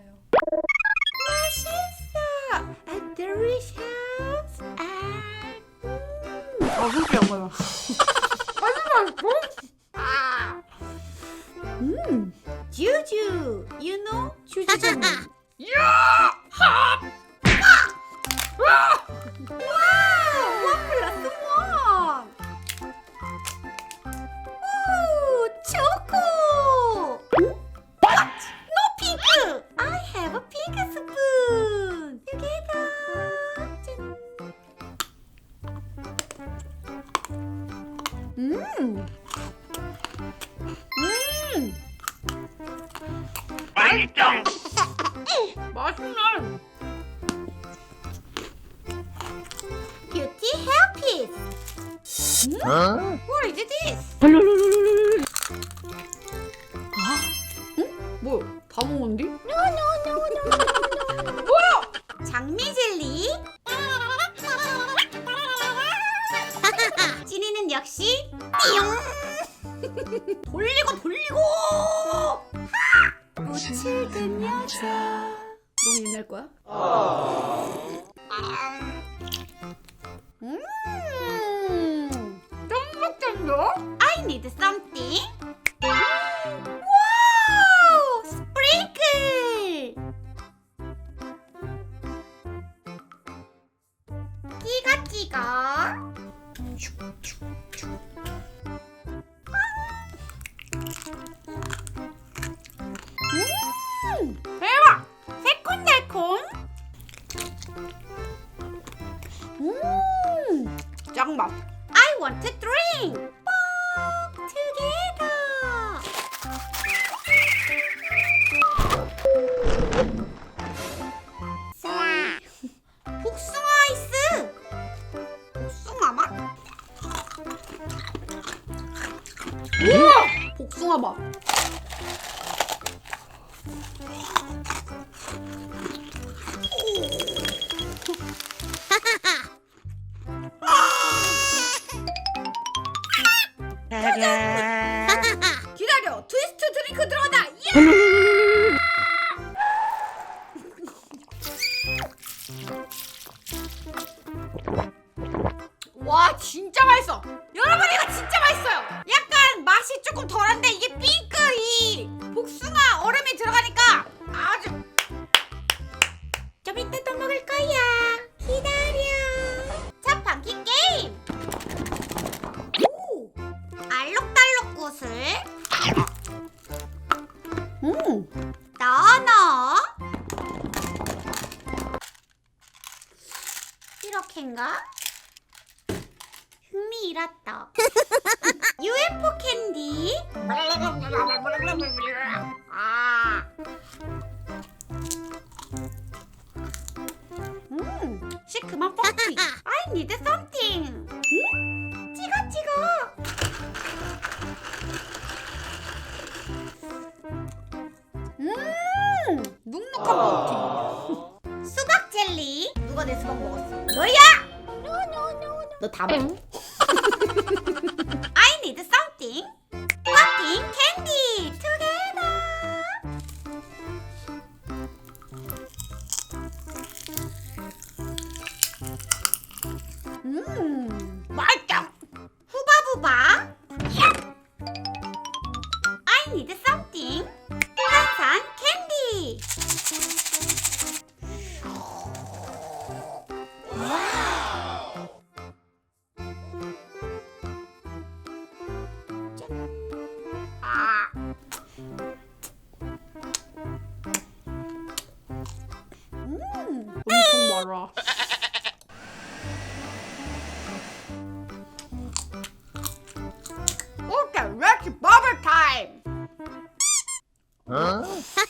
했잖아요. 맛있어. And delicious. And 아 솔직히 안 먹어 음, 주주. You know 주주잖아. 와우, 맛있네 뷰티 헤어피스. 어? What is this? 뭐야 다 먹었는데? 장미 젤리. 찐이는 역시 띠용. 돌리고 돌리고. 꽃을 든 여자. 너무 옛날 거야? 음. 쫀득쫀득 I need something. 짱맛 I want to drink. 뻑 together. 복숭아 아이스. 복숭아 맛. 우와 복숭아 맛 기다려. 트위스트 드링크 들어간다. 예! 와 진짜 맛있어 여러분 이거 진짜 맛있어요. 이렇게인가? 흥미 잃었다. UFO 캔디. 너 다 먹어. I need something. Fucking candy together. 음, 맛있다 후바부바. I need something. horror. okay, let's bubble time! Huh?